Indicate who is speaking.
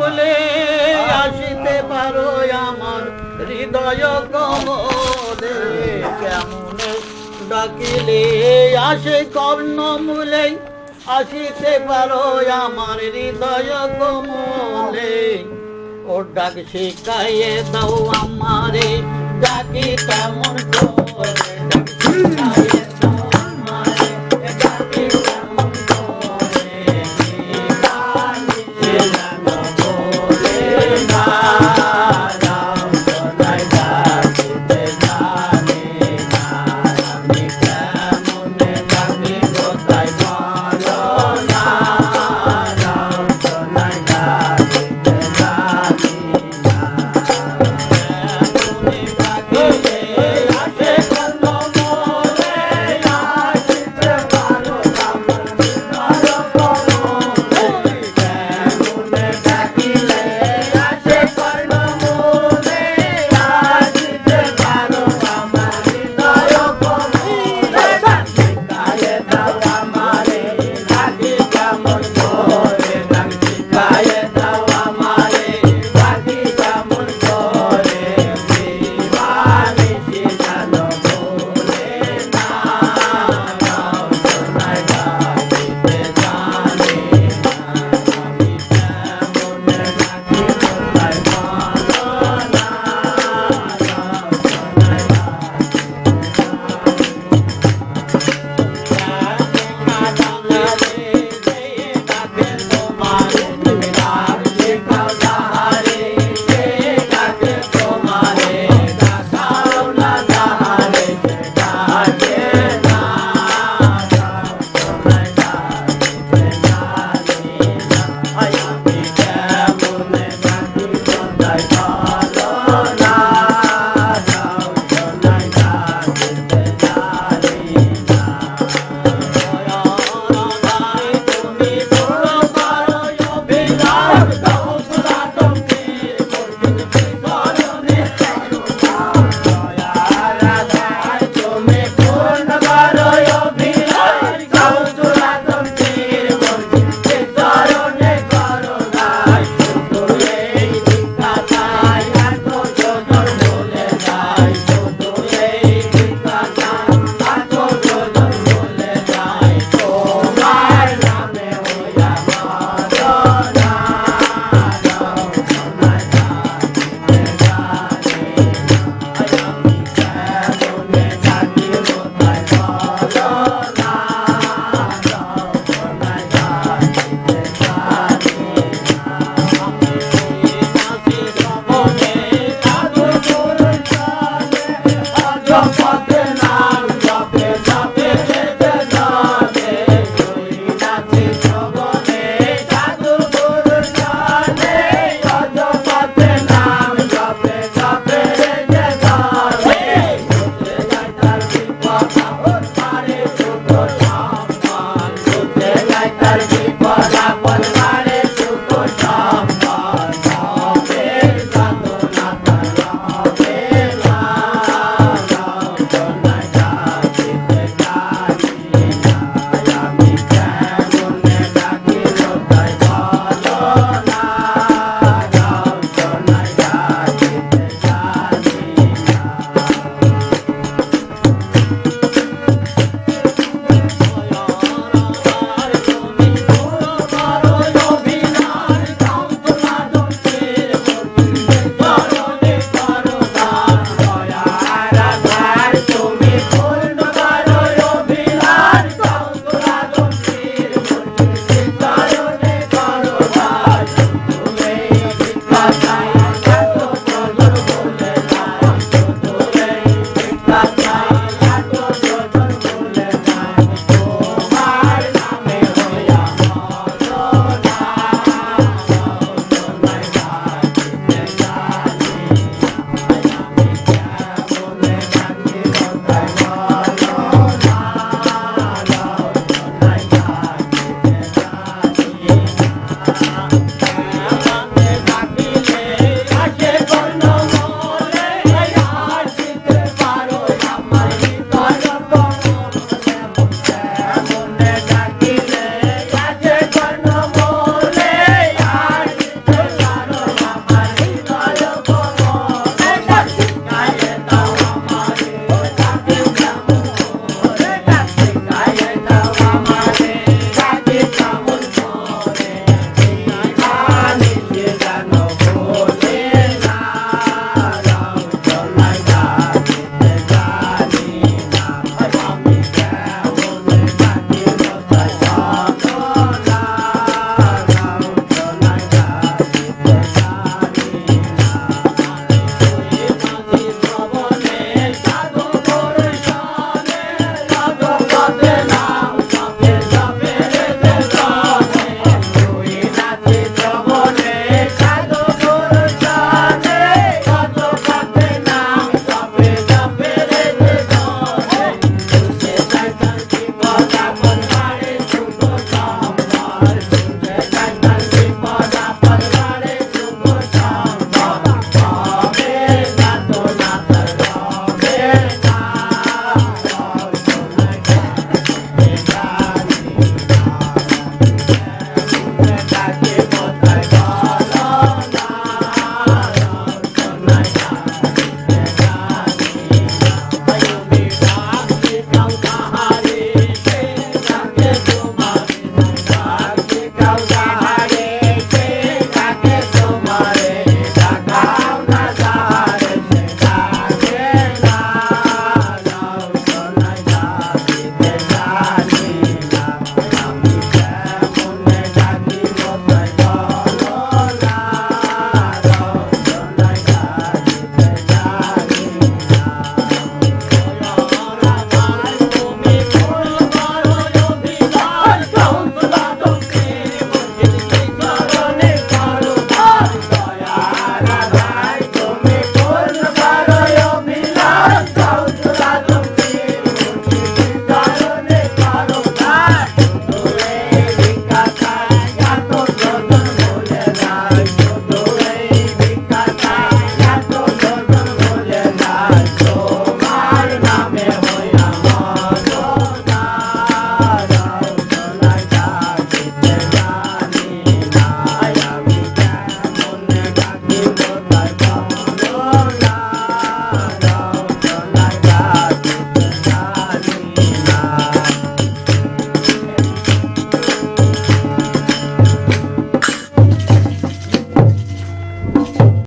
Speaker 1: বলে আসিতে পারো আমার হৃদয় কমলে। কেমন ডাকিলে আসে কর্ণ মূলে আসিতে পারো আমার হৃদয় কমলে। ও ডাক শিখাইয়ে দাও আমারে, ডাকি কেমন